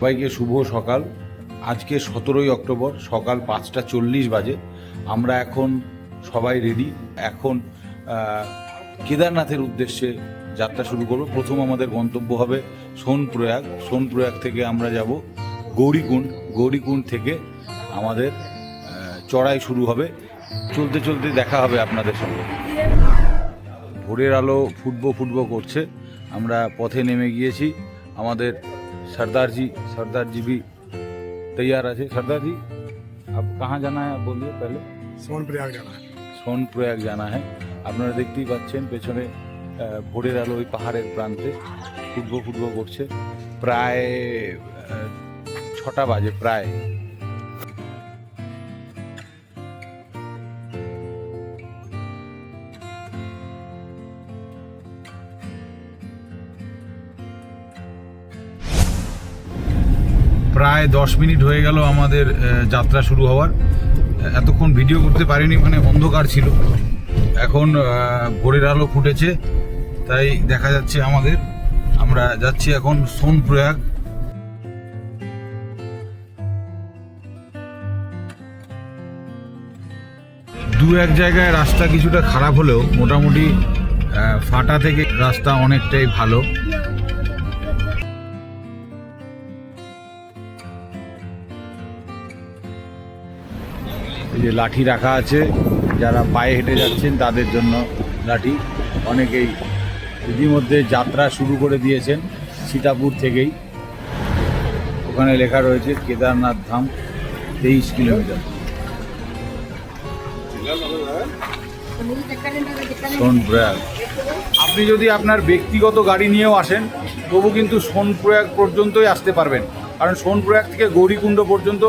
সবাইকে শুভ সকাল। আজকে সতেরোই অক্টোবর, সকাল পাঁচটা চল্লিশ বাজে। আমরা এখন সবাই রেডি এখন কেদারনাথের উদ্দেশ্যে যাত্রা শুরু করব। প্রথম আমাদের গন্তব্য হবে সোনপ্রয়াগ। সোনপ্রয়াগ থেকে আমরা যাব গৌরীকুণ্ড। গৌরীকুণ্ড থেকে আমাদের চড়াই শুরু হবে। চলতে চলতে দেখা হবে আপনাদের সঙ্গে। ভোরের আলো ফুটবো ফুটবো করছে। আমরা পথে নেমে গিয়েছি। আমাদের सरदार जी सरदार जी भी तैयार আছে सरदार जी अब कहाँ जाना है आप बोलिए पहले सोन प्रयाग जाना है সোনপ্রয়াগ জানা হ্যাঁ আপনারা দেখতেই পাচ্ছেন পেছনে আহ, ভোরের আলো ওই পাহাড়ের প্রান্তে ফুটবো ফুটবো করছে প্রায় আহ, ছটা বাজে প্রায় প্রায় দশ মিনিট হয়ে গেল আমাদের যাত্রা শুরু হওয়ার। এতক্ষণ ভিডিও করতে পারিনি মানে অন্ধকার ছিল। এখন ভোরের আলো ফুটেছে, তাই দেখা যাচ্ছে আমাদের। আমরা যাচ্ছি এখন সোনপ্রয়াগ। দু এক জায়গায় রাস্তা কিছুটা খারাপ হলেও মোটামুটি ফাটা থেকে রাস্তা অনেকটাই ভালো। যে লাঠি রাখা আছে, যারা পায়ে হেঁটে যাচ্ছেন তাদের জন্য লাঠি। অনেকেই ইতিমধ্যে যাত্রা শুরু করে দিয়েছেন সীতাপুর থেকেই। ওখানে লেখা রয়েছে, কেদারনাথ ধাম, তেইশ কিলোমিটার। সোনপ্রয়াগ। আপনি যদি আপনার ব্যক্তিগত গাড়ি নিয়েও আসেন, তবু কিন্তু সোনপ্রয়াগ পর্যন্তই আসতে পারবেন। কারণ সোনপ্রয়াগ থেকে গৌরীকুণ্ড পর্যন্ত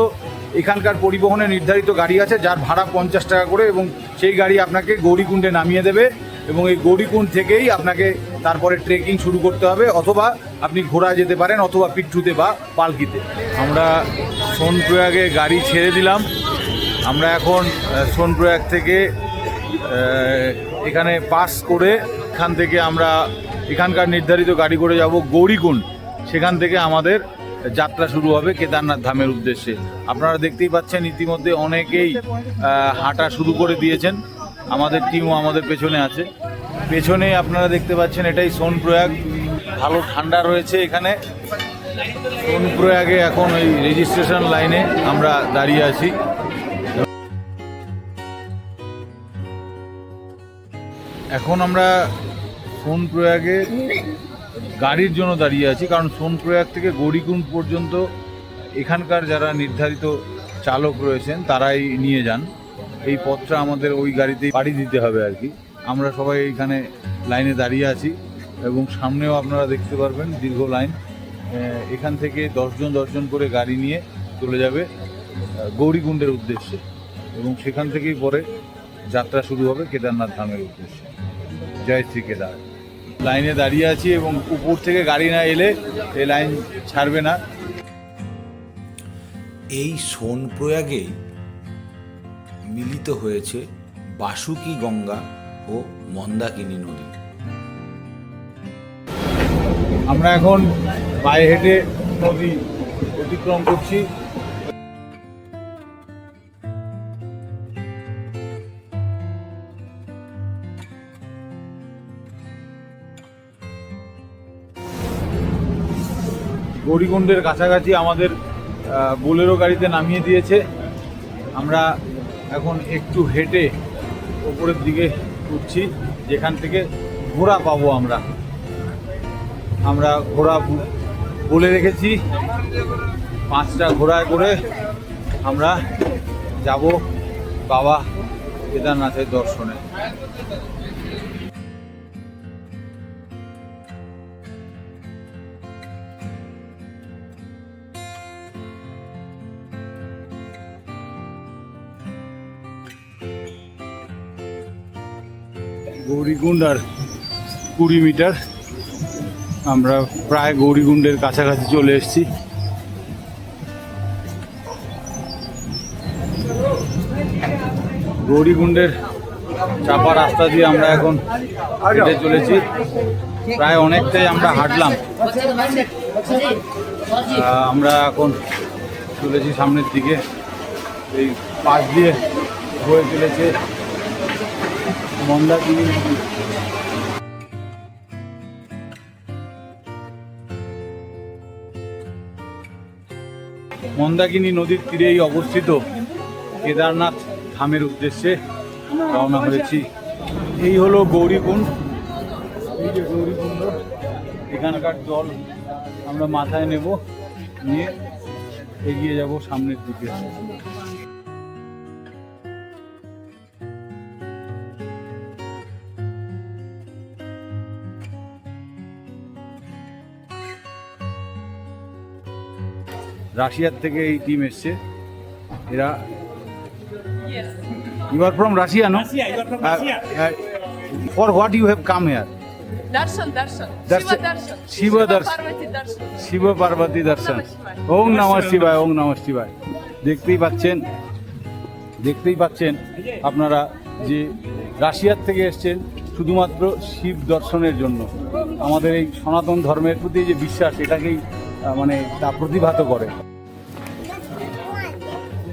এখানকার পরিবহনে নির্ধারিত গাড়ি আছে, যার ভাড়া পঞ্চাশ টাকা করে এবং সেই গাড়ি আপনাকে গৌরীকুণ্ডে নামিয়ে দেবে এবং এই গৌরীকুণ্ড থেকেই আপনাকে তারপরে ট্রেকিং শুরু করতে হবে অথবা আপনি ঘোড়া যেতে পারেন অথবা পিট্টুতে বা পালকিতে। আমরা সোনপ্রয়াগে গাড়ি ছেড়ে দিলাম। আমরা এখন সোনপ্রয়াগ থেকে এখানে পাস করে এখান থেকে আমরা এখানকার নির্ধারিত গাড়ি করে যাব গৌরীকুণ্ড। সেখান থেকে আমাদের যাত্রা শুরু হবে কেদারনাথ ধামের উদ্দেশ্যে। আপনারা দেখতেই পাচ্ছেন ইতিমধ্যে অনেকেই হাঁটা শুরু করে দিয়েছেন। আমাদের টিমও আমাদের পেছনে আছে। পেছনে আপনারা দেখতে পাচ্ছেন এটাই সোনপ্রয়াগ। ভালো ঠান্ডা রয়েছে এখানে। সোনপ্রয়াগে এখন ওই রেজিস্ট্রেশন লাইনে আমরা দাঁড়িয়ে আছি। এখন আমরা সোনপ্রয়াগে গাড়ির জন্য দাঁড়িয়ে আছি, কারণ সোনপ্রয়াগ থেকে গৌরীকুণ্ড পর্যন্ত এখানকার যারা নির্ধারিত চালক রয়েছেন, তারাই নিয়ে যান। এই পথটা আমাদের ওই গাড়িতেই পাড়ি দিতে হবে আর কি। আমরা সবাই এখানে লাইনে দাঁড়িয়ে আছি এবং সামনেও আপনারা দেখতে পারবেন দীর্ঘ লাইন। এখান থেকে দশজন দশজন করে গাড়ি নিয়ে চলে যাবে গৌরীকুণ্ডের উদ্দেশ্যে। এবং সেখান থেকেই পরে যাত্রা শুরু হবে কেদারনাথ ধামের উদ্দেশ্যে। জয় শ্রী কেদার। লাইনে দাঁড়িয়ে আছি এবং উপর থেকে গাড়ি না এলে এই লাইন ছাড়বে না। এই সোনপ্রয়াগেই মিলিত হয়েছে বাসুকি গঙ্গা ও মন্দাকিনী নদী। আমরা এখন পায়ে হেঁটে নদী অতিক্রম করছি। গৌরীকুণ্ডের কাছাকাছি আমাদের বোলেরো গাড়িতে নামিয়ে দিয়েছে। আমরা এখন একটু হেঁটে ওপরের দিকে উঠছি, যেখান থেকে ঘোড়া পাবো আমরা। আমরা ঘোড়া বলে রেখেছি। পাঁচটা ঘোড়ায় করে আমরা যাব বাবা কেদারনাথের দর্শনে। গৌরীকুণ্ড আর কুড়ি মিটার। আমরা প্রায় গৌরীকুণ্ডের কাছাকাছি চলে এসেছি। গৌরীকুণ্ডের চাপা রাস্তা দিয়ে আমরা এখন হেঁটে চলেছি। প্রায় অনেকটাই আমরা হাঁটলাম। আমরা এখন চলেছি সামনের দিকে। এই পাশ দিয়ে বয়ে চলেছে মন্দাকিনী মন্দাকিনী নদীর তীরেই অবস্থিত কেদারনাথ ধামের উদ্দেশ্যে রওনা হয়েছি। এই হলো গৌরীকুণ্ড। এই যে গৌরীকুণ্ড, এখানকার জল আমরা মাথায় নেব, নিয়ে এগিয়ে যাব সামনের দিকে। রাশিয়ার থেকে এই টিম এসছে। এরা. You are from Russia no. For what you have come here. Parvati darshan. Shiv Parvati দর্শন। ওং নম শিবায়। ওং নম শিবায়। দেখতেই পাচ্ছেন দেখতেই পাচ্ছেন আপনারা যে রাশিয়ার থেকে এসছেন শুধুমাত্র শিব দর্শনের জন্য। আমাদের এই সনাতন ধর্মের প্রতি যে বিশ্বাস এটাকেই মানে তা প্রতিভাত করে।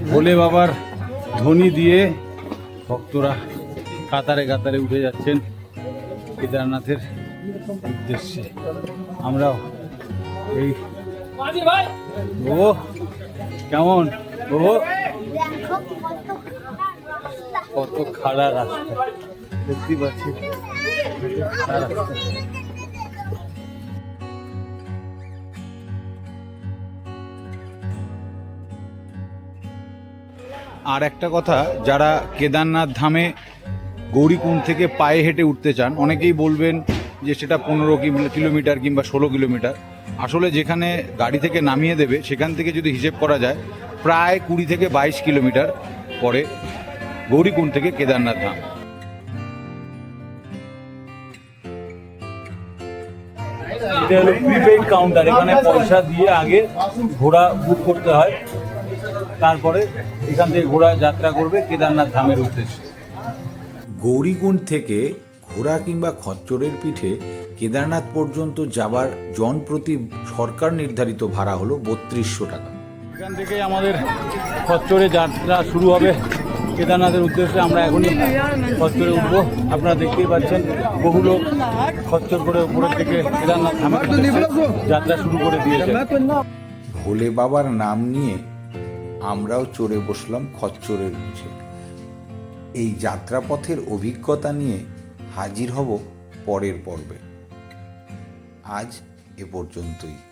ভোলে বাবার ধ্বনি দিয়ে ভক্তরা কাতারে কাতারে উঠে যাচ্ছেন কেদারনাথের উদ্দেশ্যে। আমরাও এই ও, কেমন? ও, কত খাড়া রাস্তা। দেখতে পাচ্ছি আর একটা কথা, যারা কেদারনাথ ধামে গৌরীকুণ্ড থেকে পায়ে হেঁটে উঠতে চান, অনেকেই বলবেন যে সেটা পনেরো কিলোমিটার কিংবা ষোলো কিলোমিটার। আসলে যেখানে গাড়ি থেকে নামিয়ে দেবে, সেখান থেকে যদি হিসেব করা যায়, প্রায় কুড়ি থেকে বাইশ কিলোমিটার পরে গৌরীকুণ্ড থেকে কেদারনাথ ধাম। এটা হলো প্রিপেইড কাউন্টার এখানে পয়সা দিয়ে আগে ঘোড়া বুক করতে হয়। তারপরে এখান থেকে ঘোড়া যাত্রা করবে কেদারনাথ ধামের উদ্দেশ্যে। গৌরীকুণ্ড থেকে ঘোড়া কিংবা খচ্চরের পিঠে কেদারনাথ পর্যন্ত যাবার জনপ্রতি সরকার নির্ধারিত ভাড়া হলো বত্রিশশো টাকা। এখান থেকে আমাদের খচ্চরে যাত্রা শুরু হবে। কেদারনাথের উদ্দেশ্যে আমরা এখনই খচ্চরে উঠব। আপনারা দেখতেই পাচ্ছেন বহু লোক খচ্চর করে উপরের থেকে কেদারনাথ যাত্রা শুরু করে দিয়েছে। ভোলে বাবার নাম নিয়ে আমরাও চড়ে বসলাম খচ্চরের পিঠে। এই যাত্রাপথের অভিজ্ঞতা নিয়ে হাজির হব পরের পর্বে। আজ এ পর্যন্তই।